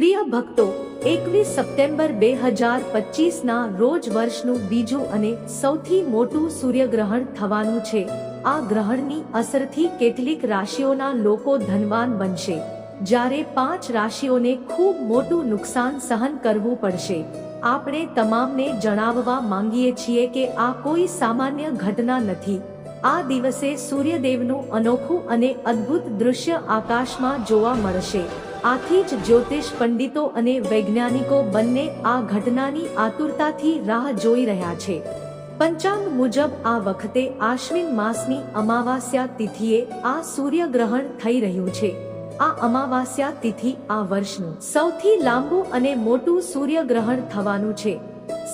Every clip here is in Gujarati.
પ્રિય ભક્તો, એકવીસ સપ્ટેમ્બર બે હજાર પચીસના રોજ વર્ષનું બીજું અને સૌથી મોટું સૂર્યગ્રહણ થવાનું છે. આ ગ્રહણની અસરથી કેટલીક રાશિઓના લોકો ધનવાન બનશે. જ્યારે પાંચ રાશિઓને ખૂબ મોટું નુકસાન સહન કરવું પડશે. આપણે તમામને જણાવવા માંગીએ છીએ કે આ કોઈ સામાન્ય ઘટના નથી. આ દિવસે સૂર્યદેવનું અનોખું અને અદ્ભુત દૃશ્ય આકાશમાં જોવા મળશે. આથી જ જ્યોતિષ પંડિતો અને વૈજ્ઞાનિકો બંને આ ઘટનાની આતુરતાથી રાહ જોઈ રહ્યા છે. પંચાંગ મુજબ આ વખતે આશ્વિન માસની અમાવાસ્યા તિથિએ આ સૂર્યગ્રહણ થઈ રહ્યું છે. આ અમાવાસ્યા તિથિ આ વર્ષનું સૌથી લાંબુ અને મોટું સૂર્યગ્રહણ થવાનું છે.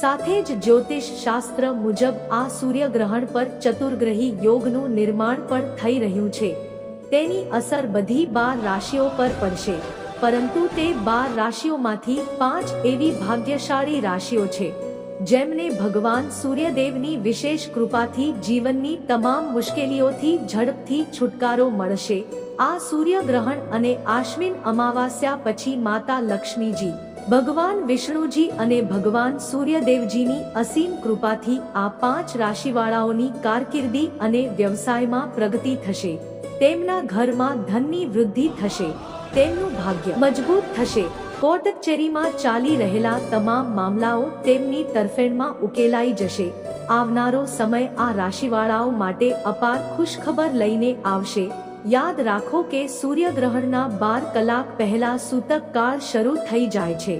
સાથે જ જ્યોતિષ શાસ્ત્ર મુજબ આ સૂર્યગ્રહણ પર ચતુર્ગ્રહી યોગનું નિર્માણ પણ થઈ રહ્યું છે. તેની અસર બધી બાર રાશિઓ પર પડશે. પરંતુ તે બાર રાશિઓમાંથી પાંચ એવી ભાગ્યશાળી રાશિઓ છે, જેમને ભગવાન સૂર્યદેવની વિશેષ કૃપાથી જીવનની તમામ મુશ્કેલીઓથી ઝડપથી છુટકારો મળશે. આ સૂર્યગ્રહણ અને આશ્વિન અમાવાસ્યા પછી માતા લક્ષ્મીજી ભગવાન વિષ્ણુજી અને ભગવાન સૂર્યદેવજીની અસીમ કૃપાથી આ પાંચ રાશિવાળાઓની કારકિર્દી અને વ્યવસાયમાં પ્રગતિ થશે. તેમના ઘરમાં ધનની વૃદ્ધિ થશે. તેમનું ભાગ્ય મજબૂત થશે. કોર્ટ કચેરીમાં ચાલી રહેલા તમામ મામલાઓ તેમની તરફેણમાં ઉકેલાઈ જશે. આવનારો સમય આ રાશિવાળાઓ માટે અપાર ખુશખબર લઈને આવશે. યાદ રાખો કે સૂર્યગ્રહણના બાર કલાક પહેલા સૂતક કાળ શરૂ થઈ જાય છે.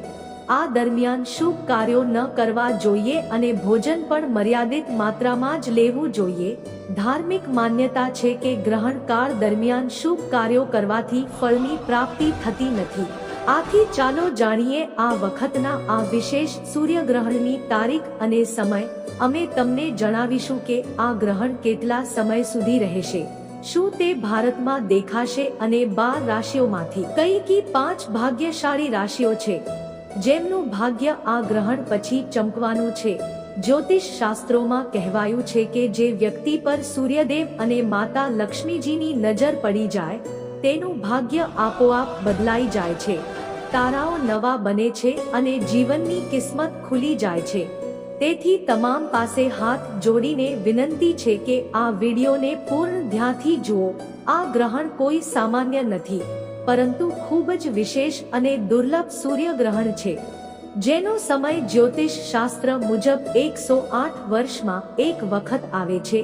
આ દરમિયાન શુભ કાર્યો ન કરવા જોઈએ અને ભોજન પણ મર્યાદિત માત્રામાં જ લેવું જોઈએ. ધાર્મિક માન્યતા છે કે ગ્રહણ કાળ દરમિયાન શુભ કાર્યો કરવાથી ફળની પ્રાપ્તિ થતી નથી. આથી ચાલો જાણીએ આ વખતના આ વિશેષ સૂર્યગ્રહણની તારીખ અને સમય. અમે તમને જણાવીશું કે આ ગ્રહણ કેટલા સમય સુધી રહેશે. શું તે ભારતમાં દેખાશે અને બાર રાશિઓમાંથી? કઈ કી પાંચ ભાગ્યશાળી રાશિઓ છે? જેમનું ભાગ્ય આ ગ્રહણ પછી ચમકવાનું છે. જ્યોતિષ શાસ્ત્રોમાં કહેવાયું છે કે જે વ્યક્તિ પર સૂર્યદેવ અને માતા લક્ષ્મીજીની નજર પડી જાય, તેનું ભાગ્ય આપોઆપ બદલાઈ જાય છે. તારાઓ નવા બને છે અને જીવનની કિસ્મત ખુલી જાય છે. તેથી તમામ પાસે હાથ જોડીને વિનંતી છે કે આ વિડીયોને પૂર્ણ ધ્યાનથી જુઓ. આ ગ્રહણ કોઈ સામાન્ય નથી, પરંતુ ખૂબ જ વિશેષ અને દુર્લભ સૂર્યગ્રહણ છે, જેનો સમય જ્યોતિષ શાસ્ત્ર મુજબ એકસો આઠ વર્ષમાં એક વખત આવે છે.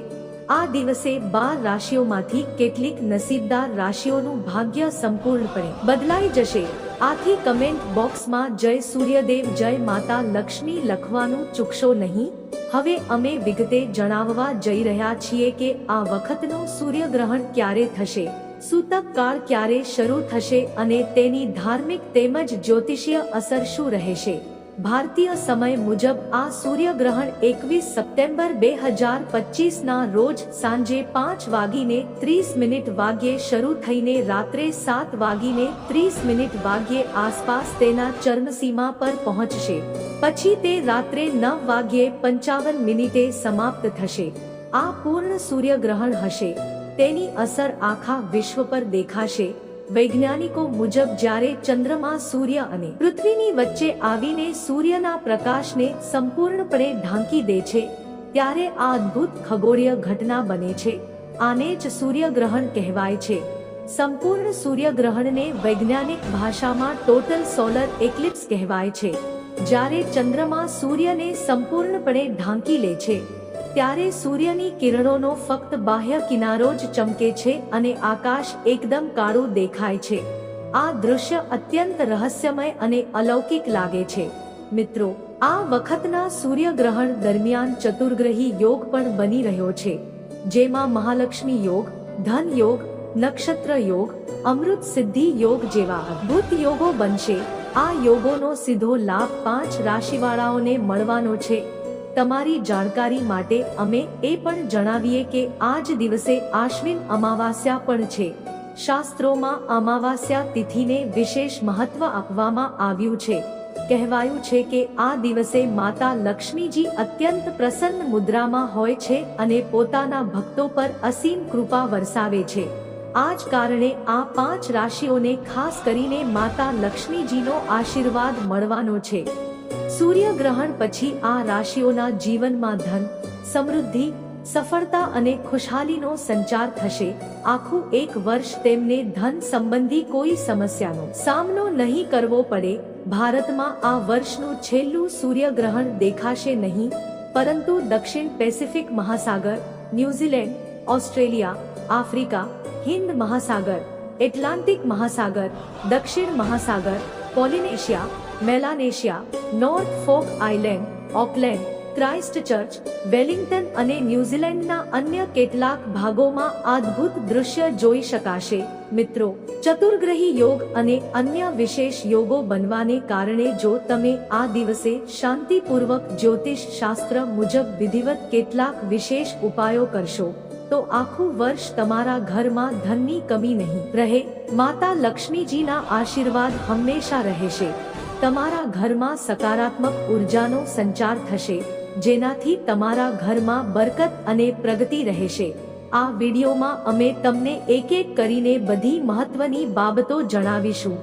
આ દિવસે બાર રાશિઓમાંથી કેટલીક નસીબદાર રાશિઓનું ભાગ્ય સંપૂર્ણપણે બદલાઈ જશે. આથી કમેન્ટ બોક્સમાં જય સૂર્યદેવ, જય માતા લક્ષ્મી લખવાનું ચૂકશો નહીં. હવે અમે વિગતે જણાવવા જઈ રહ્યા છીએ કે આ વખતનું સૂર્યગ્રહણ ક્યારે થશે? સૂતક કાળ ક્યારે શરૂ થશે અને તેની ધાર્મિક તેમજ જ્યોતિષીય અસર શું રહેશે? ભારતીય સમય મુજબ આ સૂર્યગ્રહણ એકવીસ સપ્ટેમ્બર બે હજાર પચીસ ના રોજ સાંજે પાંચ વાગીને ત્રીસ મિનિટ વાગ્યે શરૂ થઈને રાત્રે સાત વાગીને ત્રીસ મિનિટ વાગ્યે આસપાસ તેના ચર્મસીમા પર પહોંચશે. પછી તે રાત્રે નવ વાગ્યે પંચાવન મિનિટે સમાપ્ત થશે. આ પૂર્ણ સૂર્યગ્રહણ હશે. તેની અસર આખા વિશ્વ પર દેખાશે. વૈજ્ઞાનિકો મુજબ જ્યારે ચંદ્રમા સૂર્ય અને પૃથ્વીની વચ્ચે આવીને સૂર્યના પ્રકાશને સંપૂર્ણપણે ઢાંકી દે છે, ત્યારે આ અદ્ભુત ખગોળીય ઘટના બને છે. આને જ સૂર્યગ્રહણ કહેવાય છે. સંપૂર્ણ સૂર્યગ્રહણને વૈજ્ઞાનિક ભાષામાં ટોટલ સોલર એક્લિપ્સ કહેવાય છે. જ્યારે ચંદ્રમા સૂર્યને સંપૂર્ણપણે ઢાંકી લે છે ત્યારે સૂર્યની કિરણોનો ફક્ત બાહ્ય કિનારો જ ચમકે છે અને આકાશ એકદમ કાળું દેખાય છે. આ દૃશ્ય અત્યંત રહસ્યમય અને અલૌકિક લાગે છે. મિત્રો, આ વખતના સૂર્યગ્રહણ દરમિયાન ચતુર્ગ્રહી યોગ પણ બની રહ્યો છે. જેમાં મહાલક્ષ્મી યોગ, ધન યોગ, નક્ષત્ર યોગ, અમૃત સિદ્ધિ યોગ જેવા અદ્ભુત યોગો બનશે. આ યોગોનો સીધો લાભ પાંચ રાશિવાળાઓને મળવાનો છે. તમારી જાણકારી માટે અમે એ પણ જણાવીએ કે આ જ દિવસે આશ્વિન અમાવાસ્યા પણ છે. શાસ્ત્રોમાં અમાવાસ્યા તિથિને વિશેષ મહત્વ આપવામાં આવ્યું છે. કહેવાયું છે કે આ દિવસે માતા લક્ષ્મીજી અત્યંત પ્રસન્ન મુદ્રામાં હોય છે અને પોતાના ભક્તો પર અસીમ કૃપા વરસાવે છે. આ જ કારણે આ પાંચ રાશિઓને ખાસ કરીને માતા લક્ષ્મીજીનો આશીર્વાદ મળવાનો છે. સૂર્યગ્રહણ પછી આ રાશિઓના જીવનમાં ધન, સમૃદ્ધિ, સફળતા અને ખુશહાલીનો સંચાર થશે. આખું એક વર્ષ તેમને ધન સંબંધી કોઈ સમસ્યાનો સામનો નહીં કરવો પડે. ભારતમાં આ વર્ષનું છેલ્લું સૂર્યગ્રહણ દેખાશે નહીં, પરંતુ દક્ષિણ પેસિફિક મહાસાગર, ન્યૂઝીલેન્ડ, ઓસ્ટ્રેલિયા, આફ્રિકા, હિન્દ મહાસાગર, એટલાન્ટિક મહાસાગર, દક્ષિણ મહાસાગર, Polynesia Melanesia, Norfolk island, Auckland, Christchurch, Wellington અને ન્યૂઝીલેન્ડના અન્ય કેટલાક ભાગોમાં અદ્ભુત દૃશ્ય જોઈ શકાશે. મિત્રો, ચતુર્ગ્રહી યોગ અને અન્ય વિશેષ યોગો બનવાને કારણે જો તમે આ દિવસે શાંતિપૂર્વક જ્યોતિષ શાસ્ત્ર મુજબ વિધિવત કેટલાક વિશેષ ઉપાયો કરશો, તો આખું વર્ષ તમારા ઘરમાં ધનની કમી નહીં રહે. માતા લક્ષ્મીજીના આશીર્વાદ હંમેશા રહેશે. તમારા ઘરમાં સકારાત્મક ઉર્જાનો સંચાર થશે, જેનાથી તમારા ઘરમાં બરકત અને પ્રગતિ રહેશે. આ વિડીયોમાં અમે તમને એક એક કરીને બધી મહત્વની બાબતો જણાવીશું.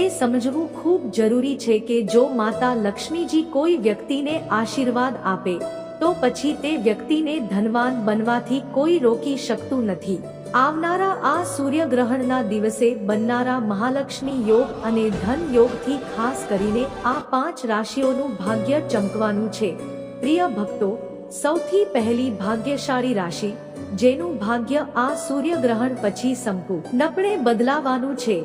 એ સમજવું ખૂબ જરૂરી છે કે જો માતા લક્ષ્મીજી કોઈ વ્યક્તિને આશીર્વાદ આપે, તો પછી તે વ્યક્તિને ધનવાન બનવાથી કોઈ રોકી શકતું નથી. આવનારા આ સૂર્યગ્રહણના દિવસે બનનારા મહાલક્ષ્મી યોગ અને ધન યોગથી ખાસ કરીને આ પાંચ રાશિઓનું ભાગ્ય ચમકવાનું છે. પ્રિય ભક્તો, સૌથી પહેલી ભાગ્યશાળી રાશિ, જેનું ભાગ્ય આ સૂર્યગ્રહણ પછી સંપૂર્ણપણે બદલાવાનું છે.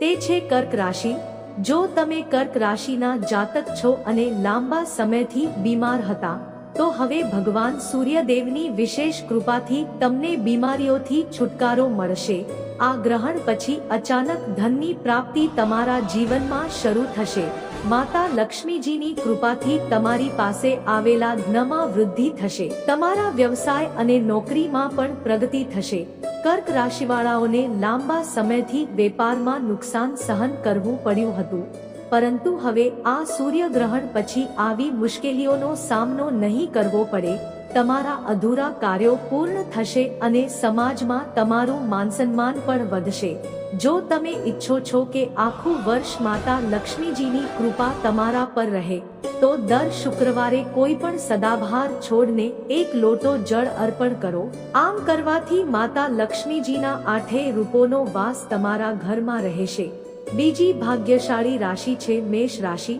તે છે કર્ક રાશિ. જો તમે કર્ક રાશિના જાતક છો અને લાંબા સમયથી બીમાર હતા તો હવે ભગવાન સૂર્યદેવની વિશેષ કૃપાથી તમને બીમારીઓથી છુટકારો મળશે. આ ગ્રહણ પછી અચાનક ધનની પ્રાપ્તિ તમારા જીવનમાં શરૂ થશે. માતા લક્ષ્મીજીની કૃપાથી તમારી પાસે આવેલા ધનમાં વૃદ્ધિ થશે. તમારા વ્યવસાય અને નોકરીમાં પણ પ્રગતિ થશે. કર્ક રાશિવાળાઓને લાંબા સમયથી વેપારમાં નુકસાન સહન કરવું પડ્યું હતું. પરંતુ હવે આ સૂર્યગ્રહણ પછી આવી મુશ્કેલીઓનો સામનો નહીં કરવો પડે. તમારા અધૂરા કાર્યો પૂર્ણ થશે અને સમાજમાં તમારું માનસન્માન પણ વધશે. જો તમે ઈચ્છો છો કે આખું વર્ષ માતા લક્ષ્મીજીની કૃપા તમારા પર રહે, તો દર શુક્રવારે કોઈ પણ સદાભાર છોડને એક લોટો જળ અર્પણ કરો. આમ કરવાથી માતા લક્ષ્મીજીના આઠે રૂપોનો વાસ તમારા ઘરમાં રહેશે. બીજી ભાગ્યશાળી રાશિ છે મેષ રાશિ.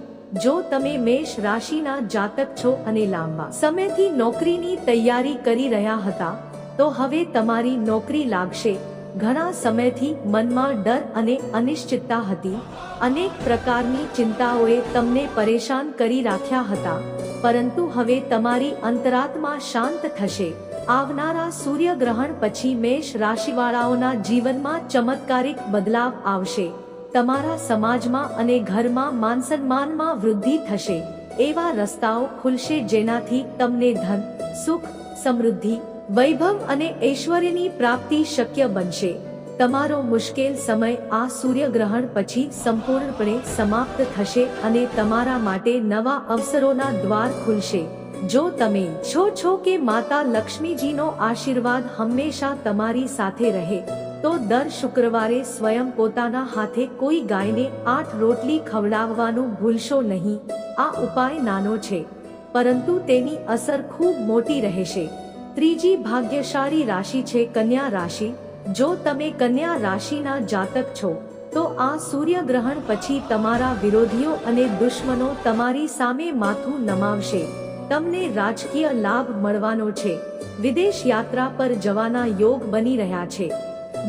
જો તમે મેષ રાશિના જાતક છો અને લાંબા સમયથી નોકરીની તૈયારી કરી રહ્યા હતા, તો હવે તમારી નોકરી લાગશે. ઘણા સમયથી મનમાં ડર અને અનિશ્ચિતતા હતી. અનેક પ્રકારની ચિંતાઓએ તમને પરેશાન કરી રાખ્યા હતા. પરંતુ હવે તમારી અંતરાત્મા શાંત થશે. આવનારા સૂર્યગ્રહણ પછી મેષ રાશિવાળાઓના જીવનમાં ચમત્કારિક બદલાવ આવશે. તમારા સમાજમાં અને ઘરમાં માનસન્માનમાં વૃદ્ધિ થશે. એવા રસ્તાઓ ખુલશે જેનાથી તમને ધન, સુખ, સમૃદ્ધિ, વૈભવ અને ઐશ્વર્યની પ્રાપ્તિ શક્ય બનશે. તમારો મુશ્કેલ સમય આ સૂર્યગ્રહણ પછી સંપૂર્ણપણે સમાપ્ત થશે અને તમારા માટે નવા અવસરોના દ્વાર ખુલશે. જો તમે છો છો કે માતા લક્ષ્મીજીનો આશીર્વાદ હંમેશા તમારી સાથે રહે તો દર શુક્રવારે સ્વયં પોતાના હાથે કોઈ ગાયને આઠ રોટલી ખવડાવવાનું ભૂલશો નહીં. આ ઉપાય નાનો છે. પરંતુ તેની અસર ખૂબ મોટી રહેશે. ત્રીજી ભાગ્યશાળી રાશિ છે કન્યા રાશિ. જો તમે કન્યા રાશિના જાતક છો, તો આ સૂર્યગ્રહણ પછી તમારા વિરોધીઓ અને દુશ્મનો તમારી સામે માથું નમાવશે. તમને રાજકીય લાભ મળવાનો છે. વિદેશ યાત્રા પર જવાના યોગ બની રહ્યા છે.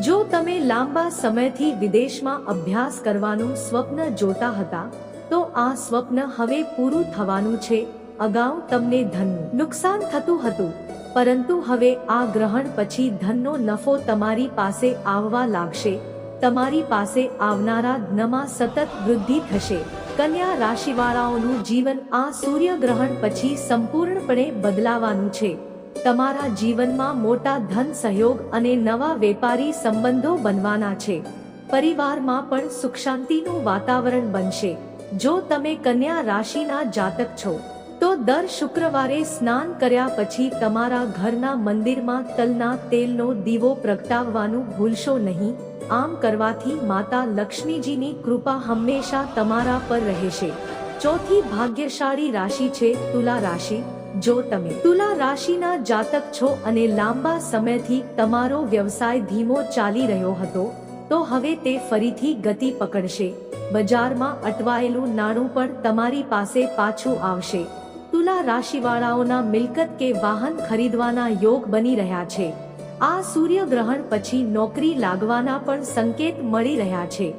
જો તમે લાંબા સમયથી વિદેશમાં અભ્યાસ કરવાનું સ્વપ્ન જોતા હતા, તો આ સ્વપ્ન હવે પૂરું થવાનું છે. અગાઉ તમને ધનનું નુકસાન થતું હતું, પરંતુ હવે આ ગ્રહણ પછી ધનનો નફો તમારી પાસે આવવા લાગશે. તમારી પાસે આવનારા ધનમાં સતત વૃદ્ધિ થશે. કન્યા રાશિવાળાઓનું જીવન આ સૂર્યગ્રહણ પછી સંપૂર્ણપણે બદલાવાનું છે. તમારા જીવનમાં મોટા ધન સહયોગ અને નવા વેપારી સંબંધો બનવાના છે. પરિવારમાં પણ સુખ શાંતિનું વાતાવરણ બનશે. જો તમે કન્યા રાશિના જાતક છો, તો દર શુક્રવારે સ્નાન કર્યા પછી તમારા ઘરના મંદિરમાં તલના તેલનો દીવો પ્રગટાવવાનું ભૂલશો નહીં. આમ કરવાથી માતા લક્ષ્મીજીની કૃપા હંમેશા તમારા પર રહેશે. ચોથી ભાગ્યશાળી રાશિ છે તુલા રાશિ. જો તમે તુલા રાશિના જાતક છો અને લાંબા સમયથી તમારો વ્યવસાય ધીમો ચાલી રહ્યો હતો, તો હવે તે ફરીથી ગતિ પકડશે. બજારમાં અટવાયેલું નાણું પણ તમારી પાસે પાછું આવશે. તુલા રાશિવાળાઓના મિલકત કે વાહન ખરીદવાના યોગ બની રહ્યા છે. આ સૂર્યગ્રહણ પછી નોકરી લાગવાના પણ સંકેત મળી રહ્યા છે.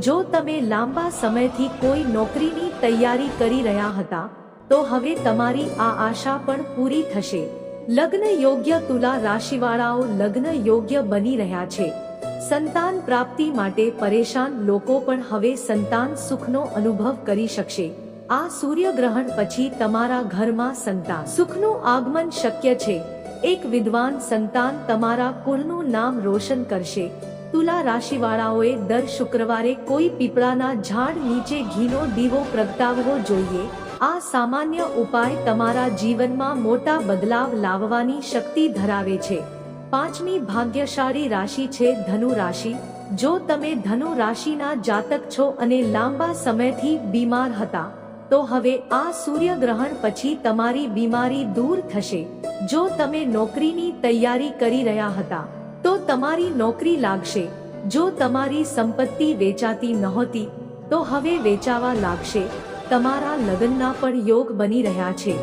જો તમે લાંબા સમયથી કોઈ નોકરીની તૈયારી કરી રહ્યા હતા તો હવે તમારી આ આશા પણ પૂરી થશે. લગ્ન યોગ્ય તુલા રાશિવાળાઓ લગ્ન યોગ્ય બની રહ્યા છે. સંતાન પ્રાપ્તિ માટે પરેશાન લોકો પણ હવે સંતાન સુખનો અનુભવ કરી શકશે. આ સૂર્યગ્રહણ પછી તમારા ઘરમાં સંતાન. સુખનું આગમન શક્ય છે. એક વિદ્વાન સંતાન તમારા કુળનું નામ રોશન કરશે. તુલા રાશિવાળાઓએ દર શુક્રવારે કોઈ પીપળાના ઝાડ નીચે ઘીનો દીવો પ્રગટાવવો જોઈએ. આ સામાન્ય ઉપાય તમારા જીવનમાં મોટા બદલાવ લાવવાની શક્તિ ધરાવે છે. પાંચમી ભાગ્યશાળી રાશિ છે ધનુ રાશિ. જો તમે ધનુ રાશિના જાતક છો અને લાંબા સમયથી બીમાર હતા, તો હવે આ સૂર્યગ્રહણ પછી તમારી બીમારી દૂર થશે. જો તમે નોકરીની તૈયારી કરી રહ્યા હતા, તો તમારી નોકરી લાગશે. જો તમારી સંપત્તિ વેચાતી નહોતી, તો હવે વેચાવા લાગશે. તમારા લગ્નના પણ યોગ બની રહ્યા છે.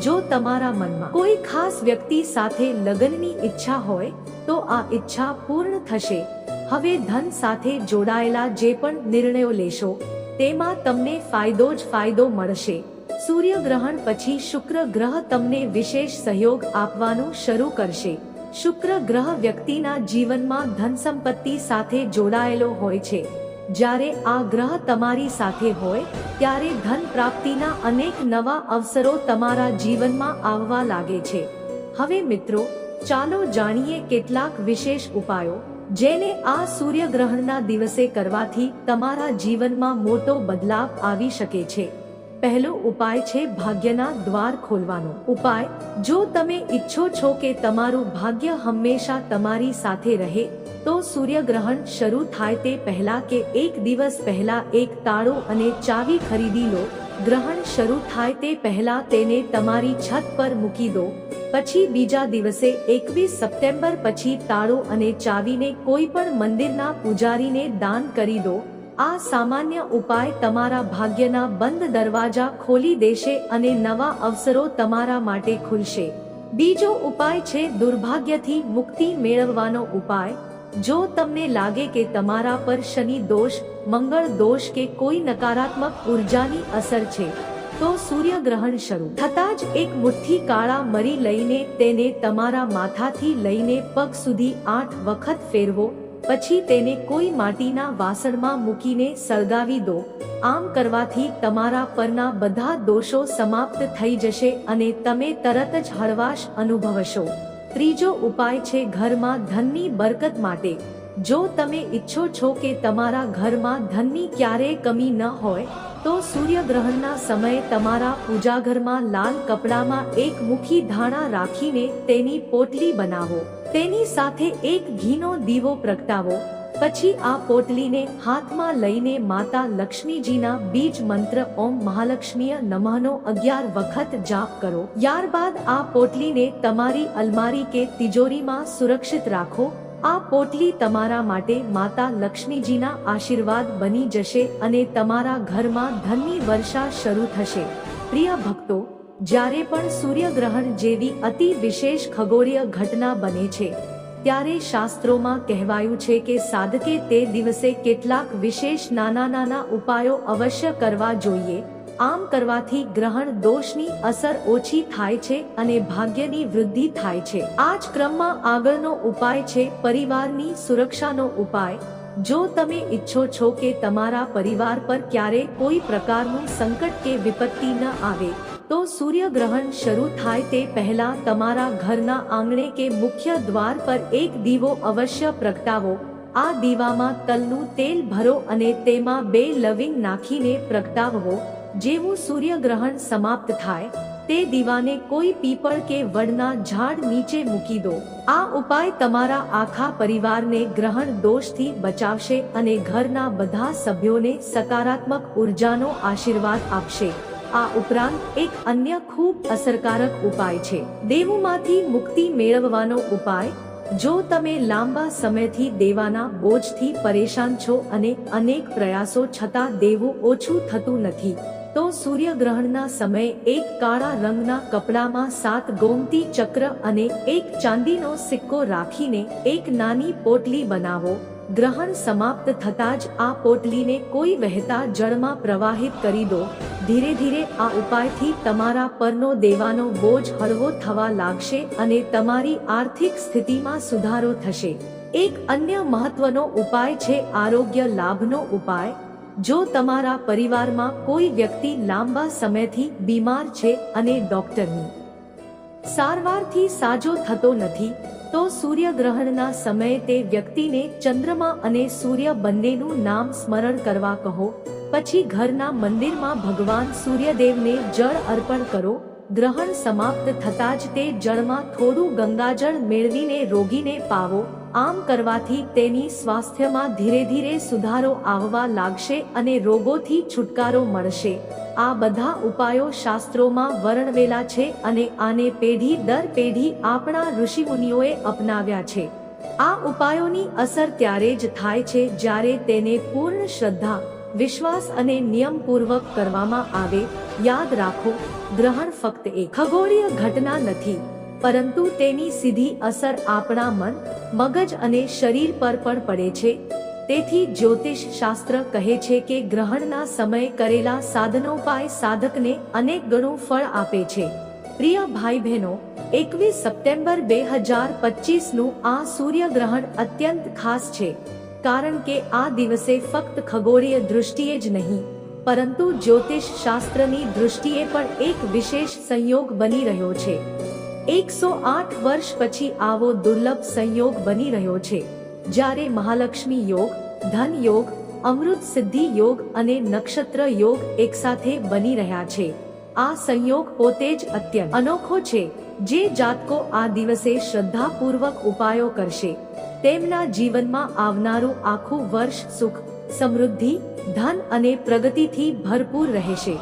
જો તમારા મનમાં કોઈ ખાસ વ્યક્તિ સાથે લગ્નની ઈચ્છા હોય, તો આ ઈચ્છા પૂર્ણ થશે. હવે ધન સાથે જોડાયેલા જે પણ નિર્ણયો લેશો, તેમાં તમને ફાયદો જ ફાયદો મળશે. સૂર્યગ્રહણ પછી શુક્ર ગ્રહ તમને વિશેષ સહયોગ આપવાનું શરૂ કરશે. શુક્ર ગ્રહ વ્યક્તિના જીવનમાં ધન સંપત્તિ સાથે જોડાયેલો હોય છે. જ્યારે આ ગ્રહ તમારી સાથે હોય, ત્યારે ધન પ્રાપ્તિના અનેક નવા અવસરો તમારા જીવનમાં આવવા લાગે છે. હવે મિત્રો, ચાલો જાણીએ કેટલાક વિશેષ ઉપાયો, જેને આ સૂર્યગ્રહણના દિવસે કરવાથી તમારા જીવનમાં મોટો બદલાવ આવી શકે છે. પહેલો ઉપાય છે ભાગ્યના દ્વાર ખોલવાનો. ઉપાય, જો તમે ઈચ્છો છો કે તમારું ભાગ્ય હંમેશા તમારી સાથે રહે તો સૂર્યગ્રહણ શરૂ થાય તે પહેલા કે એક દિવસ પહેલા એક તાળો અને ચાવી ખરીદી લો. ગ્રહણ શરૂ થાય તે પહેલા તેને તમારી છત પર મૂકી દો. પછી બીજા દિવસે એકવીસ સપ્ટેમ્બર પછી તાળો અને ચાવીને કોઈ પણ મંદિરના પૂજારીને દાન કરી દો. આ સામાન્ય ઉપાય તમારા ભાગ્યના બંધ દરવાજા ખોલી દેશે અને નવા અવસરો તમારા માટે ખુલશે. બીજો ઉપાય છે દુર્ભાગ્યથી મુક્તિ મેળવવાનો ઉપાય. જો તમને લાગે કે તમારા પર શનિ દોષ, મંગળ દોષ કે કોઈ નકારાત્મક ઉર્જાની અસર છે, તો સૂર્યગ્રહણ શરૂ. થતાં જ એક મુઠ્ઠી કાળા મરી લઈને તેને તમારા માથાથી લઈને પગ સુધી આઠ વખત ફેરવો, પછી તેને કોઈ માટીના વાસણમાં મૂકીને સળગાવી દો. આમ કરવાથી તમારા પરના બધા દોષો સમાપ્ત થઈ જશે અને તમે તરત જ હળવાશ અનુભવશો. ત્રીજો ઉપાય છે ઘરમાં ધનની બરકત માટે. જો તમે ઈચ્છો છો કે તમારા ઘરમાં ધનની ક્યારેય કમી ન હોય, તો સૂર્યગ્રહણના સમયે તમારા પૂજાઘરમાં લાલ કપડામાં એક મુખી ધાણા રાખીને તેની પોટલી બનાવો. તેની સાથે એક ઘીનો દીવો પ્રગટાવો. પછી આ પોટલીને હાથમાં લઈને માતા લક્ષ્મીજીના બીજ મંત્ર ઓમ મહાલક્ષ્મીય નમઃનો અગિયાર વખત જાપ કરો. ત્યારબાદ આ પોટલીને તમારી અલમારી કે તિજોરીમાં સુરક્ષિત રાખો. આ પોટલી તમારા માટે માતા લક્ષ્મીજીના આશીર્વાદ બની જશે અને તમારા ઘરમાં ધનની વર્ષા શરૂ થશે. પ્રિય ભક્તો, જ્યારે પણ સૂર્યગ્રહણ જેવી અતિ વિશેષ ખગોળીય ઘટના બને છે ત્યારે શાસ્ત્રોમાં કહેવાયું છે કે સાધકે તે દિવસે કેટલાક વિશેષ નાના નાના ઉપાયો અવશ્ય કરવા જોઈએ. આમ કરવાથી ગ્રહણ દોષની અસર ઓછી થાય છે અને ભાગ્યની વૃદ્ધિ થાય છે. આ જ ક્રમમાં આગળનો ઉપાય છે પરિવારની સુરક્ષાનો ઉપાય. જો તમે ઈચ્છો છો કે તમારા પરિવાર પર ક્યારે કોઈ પ્રકારનું સંકટ કે વિપત્તિ ન આવે તો સૂર્યગ્રહણ શરૂ થાય તે પહેલા તમારા ઘરના આંગણે કે મુખ્ય દ્વાર પર એક દીવો અવશ્ય પ્રગટાવો. આ દીવામાં તલનું તેલ ભરો અને તેમાં બે લવિંગ નાખીને પ્રગટાવવો, જેવું સૂર્યગ્રહણ સમાપ્ત થાય. તે દીવાને કોઈ પીપળ કે વડના ઝાડ નીચે મૂકી દો. આ ઉપાય તમારા આખા પરિવારને ગ્રહણ દોષથી બચાવશે અને ઘરના બધા સભ્યોને સકારાત્મક ઉર્જાનો આશીર્વાદ આપશે. આ ઉપરાંત એક અન્ય ખૂબ અસરકારક ઉપાય છે. દેવુમાંથી મુક્તિ મેળવવાનો ઉપાય, જો તમે લાંબા સમયથી દેવાના બોજથી પરેશાન છો અને અનેક પ્રયાસો છતાં દેવું ઓછું થતું નથી, તો સૂર્યગ્રહણના સમયે એક કાળા રંગના કપડામાં સાત ગોમતી ચક્ર અને એક ચાંદીનો સિક્કો રાખીને એક નાની પોટલી બનાવો. ગ્રહણ સમાપ્ત થતાં જ આ પોટલીને કોઈ વહેતા જળમાં પ્રવાહિત કરી દો. ધીરે ધીરે આ ઉપાયથી તમારા પરનો દેવાનો બોજ હળવો થવા લાગશે અને તમારી આર્થિક સ્થિતિમાં સુધારો થશે. એક અન્ય મહત્વનો ઉપાય છે આરોગ્ય લાભનો ઉપાય. જો તમારા પરિવારમાં કોઈ વ્યક્તિ લાંબા સમયથી બીમાર છે અને ડોક્ટરની સારવારથી સાજો થતો નથી તો સૂર્યગ્રહણના સમયે તે વ્યક્તિને ચંદ્રમા અને સૂર્ય બંનેનું નામ સ્મરણ કરવા કહો, પછી ઘરના મંદિરમાં ભગવાન સૂર્યદેવને જળ અર્પણ કરો, ગ્રહણ સમાપ્ત થતાં જ તે જળમાં થોડું ગંગાજળ મેળવીને રોગીને પાવો. આમ કરવાથી તેની સ્વાસ્થ્યમાં ધીરે ધીરે સુધારો આવવા લાગશે અને રોગોથી છુટકારો મળશે. આ બધા ઉપાયો શાસ્ત્રોમાં વર્ણવેલા છે અને આને પેઢી દર પેઢી આપણા ઋષિમુનિઓએ અપનાવ્યા છે. આ ઉપાયોની અસર ત્યારે જ થાય છે જ્યારે તેને પૂર્ણ શ્રદ્ધા, વિશ્વાસ અને નિયમપૂર્વક કરવામાં આવે. યાદ રાખો, ગ્રહણ ફક્ત એક ખગોળીય ઘટના નથી. પરંતુ તેની સીધી અસર આપણા મન, મગજ અને શરીર પર પણ પડે છે. તેથી જ્યોતિષ શાસ્ત્ર કહે છે કે ગ્રહણના સમયે કરેલા સાધનોપાય સાધકને અનેક ગણું ફળ આપે છે. પ્રિય ભાઈ બહેનો એકવીસ સપ્ટેમ્બર બે હજાર પચીસનું આ સૂર્યગ્રહણ અત્યંત ખાસ છે. કારણ કે આ દિવસે ફક્ત ખગોળીય દૃષ્ટિએ જ નહીં, પરંતુ જ્યોતિષ શાસ્ત્રની દૃષ્ટિએ પણ એક વિશેષ સંયોગ બની રહ્યો છે. એકસો આઠ વર્ષ પછી આવો દુર્લભ સંયોગ બની રહ્યો છે, જ્યારે મહાલક્ષ્મી યોગ, ધન યોગ, અમૃત સિદ્ધિ યોગ અને નક્ષત્ર યોગ એકસાથે બની રહ્યા છે. આ સંયોગ પોતે જ અત્યંત અનોખો છે, જે જાતકો આ દિવસે શ્રદ્ધાપૂર્વક ઉપાયો કરશે. તેમના જીવનમાં આવનારું આખું વર્ષ સુખ, સમૃદ્ધિ, ધન અને પ્રગતિથી ભરપૂર રહેશે.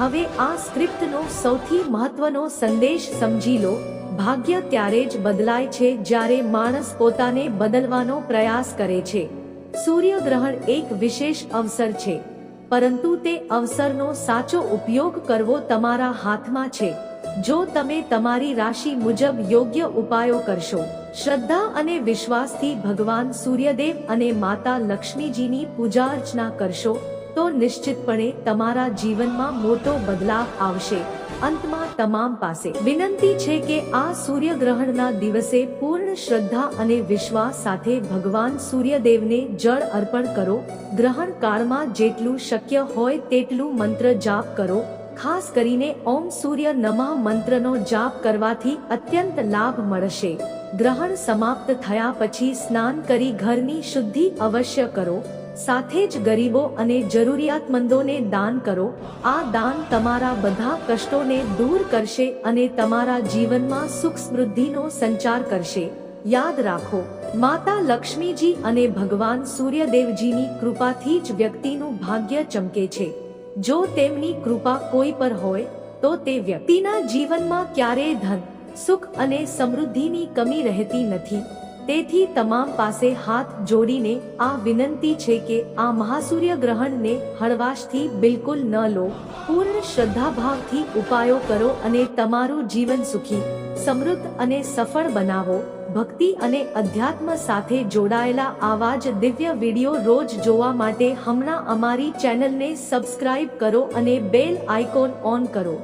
હવે આ સ્ક્રિપ્ટનો સૌથી મહત્વનો સંદેશ સમજી લો. ભાગ્ય ત્યારે જ બદલાય છે જ્યારે માણસ પોતાને બદલવાનો પ્રયાસ કરે છે. સૂર્યગ્રહણ એક વિશેષ અવસર છે. પરંતુ તે અવસરનો સાચો ઉપયોગ કરવો તમારા હાથમાં છે. જો તમે તમારી રાશિ મુજબ યોગ્ય ઉપાયો કરશો, શ્રદ્ધા અને વિશ્વાસથી ભગવાન સૂર્યદેવ અને માતા લક્ષ્મીજીની પૂજા અર્ચના કરશો તો નિશ્ચિતપણે તમારા જીવનમાં મોટો બદલાવ આવશે. અંતમાં તમામ પાસે વિનંતી છે કે આ સૂર્યગ્રહણના દિવસે પૂર્ણ શ્રદ્ધા અને વિશ્વાસ સાથે ભગવાન સૂર્યદેવને જળ અર્પણ કરો. ગ્રહણ કાળમાં જેટલું શક્ય હોય તેટલું મંત્ર જાપ કરો. ખાસ કરીને ઓમ સૂર્ય નમઃ મંત્રનો જાપ કરવાથી અત્યંત લાભ મળશે. ગ્રહણ સમાપ્ત થયા પછી સ્નાન કરી ઘરની શુદ્ધિ અવશ્ય કરો. સાથે જ ગરીબો અને જરૂરિયાતમંદોને દાન કરો. આ દાન તમારા બધા કષ્ટોને દૂર કરશે અને તમારા જીવનમાં સુખ સમૃદ્ધિનો સંચાર કરશે. યાદ રાખો, માતા લક્ષ્મીજી અને ભગવાન સૂર્યદેવજીની કૃપાથી જ વ્યક્તિનું ભાગ્ય ચમકે છે. જો તેમની કૃપા કોઈ પર હોય, તો તે વ્યક્તિના જીવનમાં ક્યારેય ધન, સુખ અને સમૃદ્ધિની કમી રહેતી નથી. તેથી તમામ પાસે હાથ જોડીને આ વિનંતી છે કે આ મહાસૂર્ય ગ્રહણને હળવાશથી બિલકુલ ન લો. પૂર્ણ શ્રદ્ધાભાવથી ઉપાયો કરો અને તમારું જીવન સુખી, સમૃદ્ધ અને સફળ બનાવો. ભક્તિ અને અધ્યાત્મ સાથે જોડાયેલા આવા જ દિવ્ય વીડિયો રોજ જોવા માટે હમણાં અમારી ચેનલને સબસ્ક્રાઇબ કરો અને બેલ આઇકોન ઓન કરો.